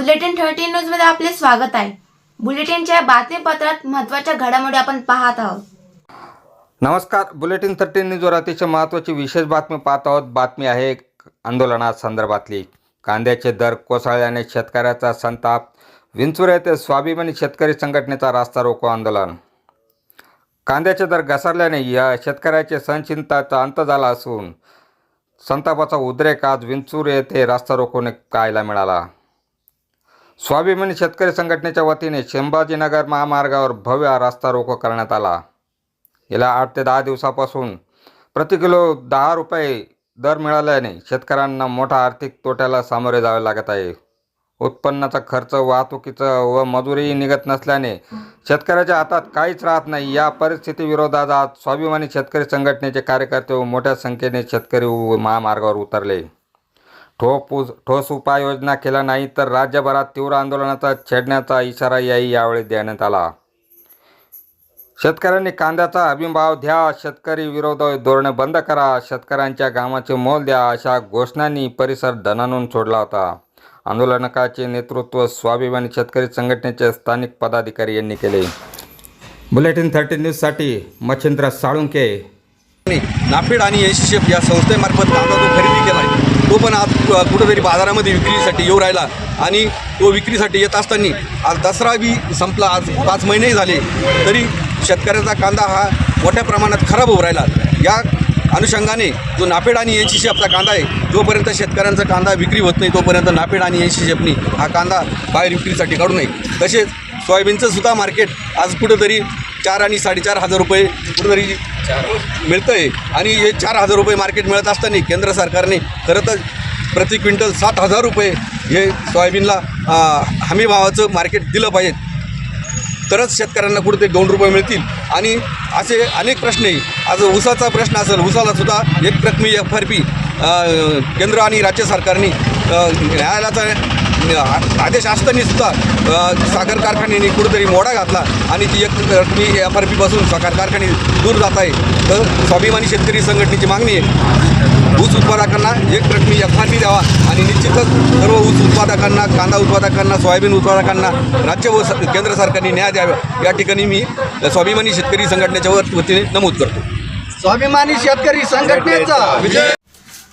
Bulletin thirteen न्यूजमध्ये आपले स्वागत आहे. बुलेटिनच्या बातमीपत्रात महत्त्वाच्या घडामोडी आपण पाहत आहोत. नमस्कार. बुलेटिन थर्टीन न्यूजवर अतिशय महत्त्वाची विशेष बातमी पाहत आहोत. बातमी आहे आंदोलना संदर्भातली. कांद्याचे दर कोसळल्याने शेतकऱ्याचा संताप. विंचूर येथे स्वाभिमानी शेतकरी संघटनेचा रास्ता रोको आंदोलन. कांद्याचे दर घसरल्याने या शेतकऱ्याचे सहनचिंताचा अंत झाला असून संतापाचा उद्रेक आज विंचूर येथे रास्ता रोकोने पाहायला मिळाला. स्वाभिमानी शेतकरी संघटनेच्या वतीने संभाजीनगर महामार्गावर भव्य रास्ता रोको करण्यात आला. गेल्या आठ ते दहा दिवसापासून प्रति किलो दहा रुपये दर मिळाल्याने शेतकऱ्यांना मोठा आर्थिक तोट्याला सामोरे जावे लागत आहे. उत्पन्नाचा खर्च वाहतुकीचं व मजुरीही निघत नसल्याने शेतकऱ्याच्या हातात काहीच राहत नाही. या परिस्थितीविरोधात आज स्वाभिमानी शेतकरी संघटनेचे कार्यकर्ते व मोठ्या संख्येने शेतकरी उ- महामार्गावर उतरले. ठोस ठोस उपाययोजना केल्या नाही तर राज्यभरात तीव्र आंदोलनाचा छेडण्याचा इशारा याही यावेळी देण्यात आला. शेतकऱ्यांनी कांद्याचा हमीभाव द्या शेतकरी विरोध धोरणे बंद करा शेतकऱ्यांच्या कामाचे मोल द्या अशा घोषणांनी परिसर धनानून सोडला होता. आंदोलनकाचे नेतृत्व स्वाभिमानी शेतकरी संघटनेचे स्थानिक पदाधिकारी यांनी केले. बुलेटिन थर्टी न्यूजसाठी मच्छिंद्र साळुंके आणि नाफेड आणि एनसीएफ या संस्थेमार्फत कांदा खरेदी तो पण आज कुठंतरी बाजारामध्ये विक्रीसाठी येऊ राहिला आणि तो विक्रीसाठी येत असताना आज दसरा बी संपला. आज पाच महिनेही झाले तरी शेतकऱ्याचा कांदा हा मोठ्या प्रमाणात खराब होऊ राहिला. या अनुषंगाने जो नापेड आणि एन सी शेफचा कांदा आहे जोपर्यंत शेतकऱ्यांचा कांदा विक्री होत नाही तोपर्यंत नापेड आणि एन सी शेफनी हा कांदा बाहेर विक्रीसाठी काढू नये. तसेच सोयाबीनचं सुद्धा मार्केट आज कुठंतरी चार आणि साडेचार हजार रुपये कुठंतरी मिळतं आहे आणि हे चार हजार रुपये मार्केट मिळत असताना केंद्र सरकारने खरं तर प्रति क्विंटल सात हजार रुपये हे सोयाबीनला हमी भावाचं मार्केट दिलं पाहिजे. तरच शेतकऱ्यांना कुठेतरी दोन रुपये मिळतील. आणि असे अनेक प्रश्न आहे आज ऊसाचा प्रश्न असेल ऊसाला सुद्धा एक रकमी एफ आर पी केंद्र आणि राज्य सरकारने न्यायालयाचा आदेश असताना सुद्धा अ, साखर कारखान्याने कुठेतरी मोडा घातला आणि ती एक रकमी एफ आर पीपासून साखर कारखाने दूर जात आहे. तर स्वाभिमानी शेतकरी संघटनेची मागणी आहे ऊस उत्पादकांना एक रकमी एफ आर पी द्यावा आणि निश्चितच सर्व ऊस उत्पादकांना कांदा उत्पादकांना सोयाबीन उत्पादकांना राज्य व केंद्र सरकारने न्याय द्यावा. या ठिकाणी मी स्वाभिमानी शेतकरी संघटनेच्या वतीने नमूद करतो. स्वाभिमानी शेतकरी संघटनेचा विजय!